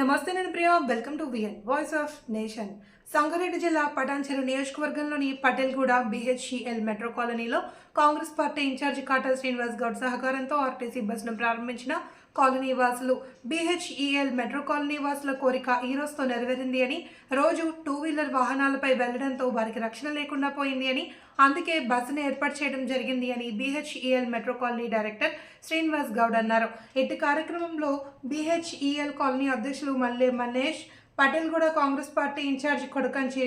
నమస్తే నేను Priya. Welcome to VN voice of nation Sangareddy జిల్లా పటాన్చెరు నియోజకవర్గంలోని పటేల్గూడ బీహెచ్సిఎల్ మెట్రో కాలనీలో Congress party incharge Kata Srinivas Goud సహకారంతో ఆర్టీసీ బస్సును ప్రారంభించిన కాలనీ వాసులు. బిహెచ్ఈఎల్ మెట్రో కాలనీ వాసుల కోరిక ఈ రోజుతో నెరవేరింది అని రోజు టూ వీలర్ వాహనాలపై వెళ్ళడంతో వారికి రక్షణ లేకుండా పోయింది అని అందుకే బస్సును ఏర్పాటు చేయడం జరిగింది అని BHEL metro colony director Srinivas Goud అన్నారు. ఇటు కార్యక్రమంలో బీహెచ్ఈఎల్ కాలనీ అధ్యక్షులు మల్లె పటేల్ కూడా Congress party incharge Kodukanchi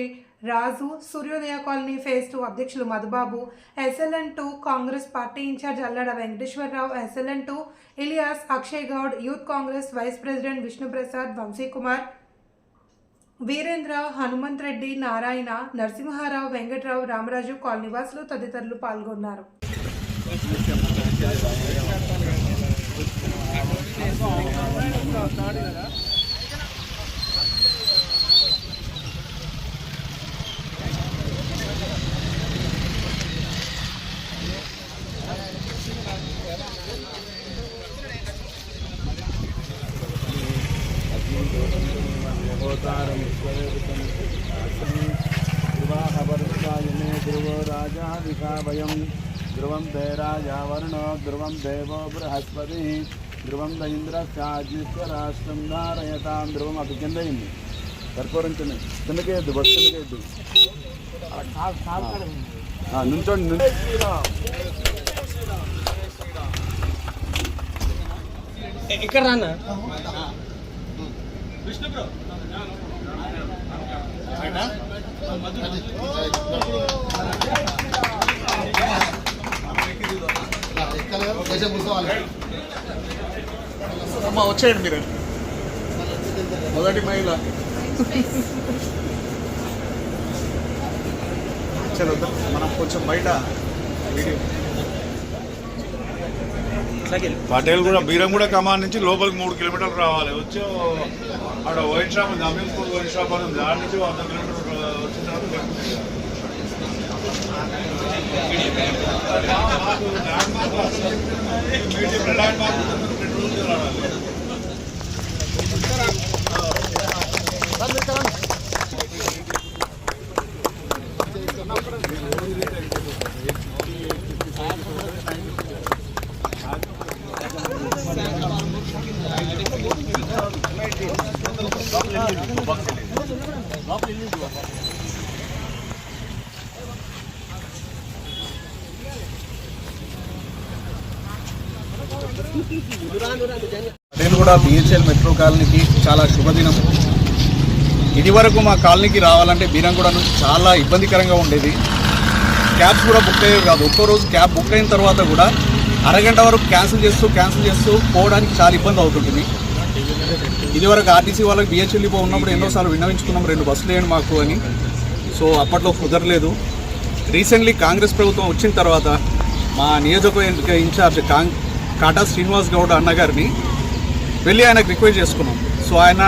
Raju Suryodaya colony phase two అధ్యక్షులు Madhubabu SLN two Congress party incharge Allada Venkateswararao SLN two Ilyas Akshay Goud youth Congress vice president Vishnuprasad Vamsikumar Veerendra Hanumanth Reddy Narayana Narasimharao Venkatrao Ramaraju కాలనీవాసులు తదితరులు పాల్గొన్నారు. विवाहवर्षायने ध्रुवो राजा विभावयं ध्रुवं ते राजा वर्णो ध्रुवं देवो बृहस्पतिः ధ్రువం the ఇంద్రశ్చాజ్విశ్వరాష్ట్రం ధారయతాం ధ్రువం అది కింద అయింది కర్పూరం కింద కిందకే వద్దు బస్ కిందకే వద్దు ఆ, నుంచోండి నుంచో ఇక్కడ రానా అమ్మ వచ్చేయండి మీరు. మొదటి మహిళ. చలో మనం కొంచెం బయట వీడియో. పటేల్ కూడా బీరం కూడా కమాన్ నుంచి లోపలికి మూడు కిలోమీటర్లు రావాలి. వచ్చి అక్కడ వైన్ షాప్ ఉంది అమీన్ స్కూల్ వైన్ షాప్ అని ఉంది దాని నుంచి వంద కిలోమీటర్ వచ్చిన తర్వాత మాకు ల్యాండ్ మార్క్ వస్తుంది. మీటింగ్ ల్యాండ్ మార్క్ నేను కూడా బిహెచ్ఎల్ మెట్రో కాలనీకి చాలా శుభదినం. ఇది వరకు మా కాలనీకి రావాలంటే బీరంగూడ నుంచి చాలా ఇబ్బందికరంగా ఉండేది. క్యాబ్స్ కూడా బుక్ అయ్యేవి కాదు. ఒక్కరోజు క్యాబ్ బుక్ అయిన తర్వాత కూడా అరగంట వరకు క్యాన్సిల్ చేస్తూ క్యాన్సిల్ చేస్తూ పోవడానికి చాలా ఇబ్బంది అవుతుంటుంది. ఇదివరకు ఆర్టీసీ వాళ్ళకి బిహెచ్ఎల్ ఉన్నప్పుడు ఎన్నోసార్లు విన్నవించుకున్నాం రెండు బస్సులు వేయండి మాకు అని. సో అప్పట్లో కుదరలేదు. రీసెంట్లీ కాంగ్రెస్ ప్రభుత్వం వచ్చిన తర్వాత మా నియోజకవర్గ ఇన్ఛార్జ్ కాంగ్ కాటా శ్రీనివాస్ గౌడ్ అన్నగారిని వెళ్ళి ఆయనకు రిక్వెస్ట్ చేసుకున్నాం. సో ఆయన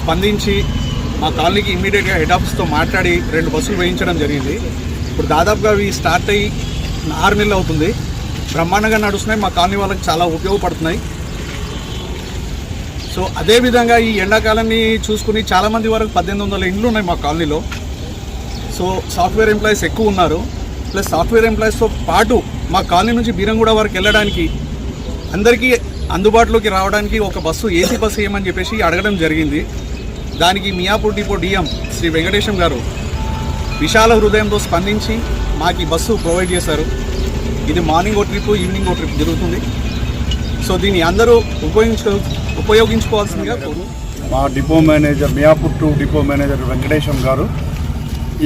స్పందించి మా కాలనీకి ఇమ్మీడియట్గా హెడ్ ఆఫీస్తో మాట్లాడి రెండు బస్సులు వేయించడం జరిగింది. ఇప్పుడు దాదాపుగా అవి స్టార్ట్ అయ్యి ఆరు నెలలు అవుతుంది. బ్రహ్మాండంగా నడుస్తున్నాయి. మా కాలనీ వాళ్ళకి చాలా ఉపయోగపడుతున్నాయి. సో అదేవిధంగా ఈ ఎండాకాలాన్ని చూసుకుని చాలామంది వరకు పద్దెనిమిది వందల ఇండ్లు ఉన్నాయి మా కాలనీలో. సో సాఫ్ట్వేర్ ఎంప్లాయీస్ ఎక్కువ ఉన్నారు. ప్లస్ సాఫ్ట్వేర్ ఎంప్లాయీస్తో పాటు మా కాలనీ నుంచి బీరంగూడ వరకు వెళ్ళడానికి అందరికీ అందుబాటులోకి రావడానికి ఒక బస్సు ఏసీ బస్సు ఏమని చెప్పేసి అడగడం జరిగింది. దానికి మియాపూర్ డిపో డిఎం శ్రీ వెంకటేశం గారు విశాల హృదయంతో స్పందించి మాకు ఈ బస్సు ప్రొవైడ్ చేశారు. ఇది మార్నింగ్ ఓ ట్రిప్ ఈవినింగ్ ఓ ట్రిప్ జరుగుతుంది. సో దీన్ని అందరూ ఉపయోగించుకో ఉపయోగించుకోవాల్సిందిగా కోరు మా depot manager Miyapur two depot manager Venkatesham గారు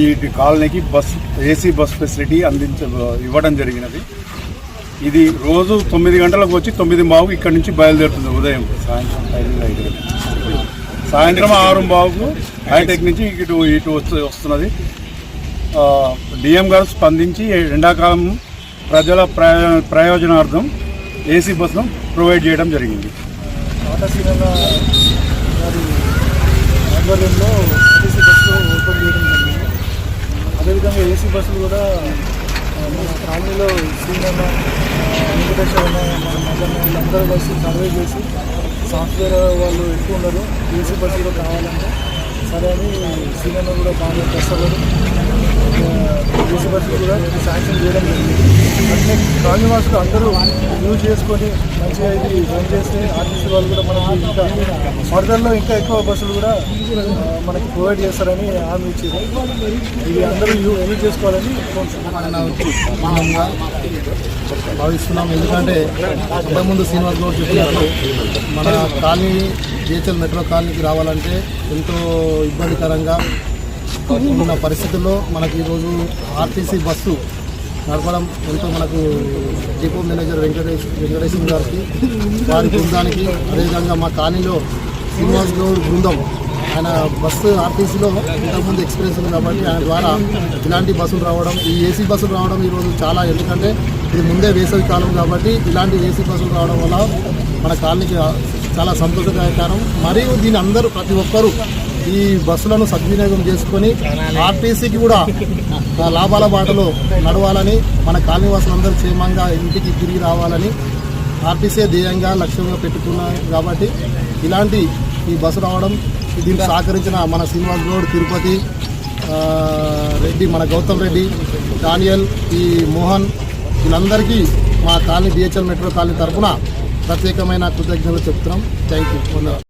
ఈ కాలనీకి బస్ ఏసీ బస్ ఫెసిలిటీ అందించ ఇవ్వడం జరిగినది. ఇది రోజు తొమ్మిది గంటలకు వచ్చి తొమ్మిది బావుకు ఇక్కడి నుంచి బయలుదేరుతుంది ఉదయం. సాయంత్రం ఐదు ఐదు సాయంత్రం ఆరు బావుకు హైటెక్ నుంచి ఇటు ఇటు వస్తు వస్తున్నది. డిఎం గారు స్పందించి ఎండాకాలం ప్రజల ప్రయో ప్రయోజనార్థం ఏసీ బస్సును ప్రొవైడ్ చేయడం జరిగింది. ఆటసీనల గారి ఆధ్వర్యంలో ఆర్టీసీ బస్సులు ఓపెన్ చేయడం జరిగింది. అదేవిధంగా ఏసీ బస్సులు కూడా మన కాలనీలో సీనన్న వెంకటేశ్వర మన మదన్న వీళ్ళందరూ కలిసి సర్వే చేసి సాఫ్ట్వేర్ వాళ్ళు ఎక్కువ ఉన్నారు. ఏసీ బస్సులో కావాలంటే సరే అని సీనియర్లు కూడా బాగా కష్టపడి ఏసీ బస్సులు కూడా శాంక్షన్ చేయడం జరిగింది. అట్లే కాలనీవాసులు అందరూ యూజ్ చేసుకొని మంచిగా ఇది రన్ చేస్తే ఆర్టీసీ వాళ్ళు కూడా మనకి ఇంకా ఫర్దర్లో ఇంకా ఎక్కువ బస్సులు కూడా మనకి ప్రొవైడ్ చేస్తారని హామీ ఇచ్చింది ఇది అందరూ యూజ్ చేసుకోవాలని కోరుతున్నాను భావిస్తున్నాం. ఎందుకంటే అంతకుముందు శ్రీనివాస్ గౌడ్ చెప్పినట్టు మన కాలనీ జిహెచ్ఎల్ మెట్రో కాలనీకి రావాలంటే ఎంతో ఇబ్బందికరంగా ఉన్న పరిస్థితుల్లో మనకి ఈరోజు ఆర్టీసీ బస్సు నడపడం ఎంతో మనకు డిపో మేనేజర్ వెంకటేష్ వెంకటేశ్వర గారికి వారి బృందానికి అదేవిధంగా మా కాలనీలో శ్రీనివాస్ గౌడ్ బృందం ఆయన బస్సు ఆర్టీసీలో ఇంతకుముందు ఎక్స్పీరియన్స్ ఉంది కాబట్టి ఆయన ద్వారా ఇలాంటి బస్సులు రావడం ఈ ఏసీ బస్సులు రావడం ఈరోజు చాలా ఎందుకంటే ఇది ముందే వేసవి కాలం కాబట్టి ఇలాంటి ఏసీ బస్సులు రావడం వల్ల మన కాలనీకి చాలా సంతోషదాయకరం. మరియు దీని అందరూ ప్రతి ఒక్కరూ ఈ బస్సులను సద్వినియోగం చేసుకొని ఆర్టీసీకి కూడా లాభాల బాటలో నడవాలని మన కాలనీ వాసులందరూ క్షేమంగా ఇంటికి తిరిగి రావాలని ఆర్టీసీ ధ్యేయంగా లక్ష్యంగా పెట్టుకున్నాం కాబట్టి ఇలాంటి ఈ బస్సు రావడం దీనికి సహకరించిన మన శ్రీనివాస్ గౌడ్ తిరుపతి రెడ్డి మన గౌతమ్ రెడ్డి డానియల్ ఈ మోహన్ వీళ్ళందరికీ మా కాలనీ బిహెచ్ఎల్ మెట్రో కాలనీ తరఫున ప్రత్యేకమైన కృతజ్ఞతలు చెప్తున్నాం. Thank you.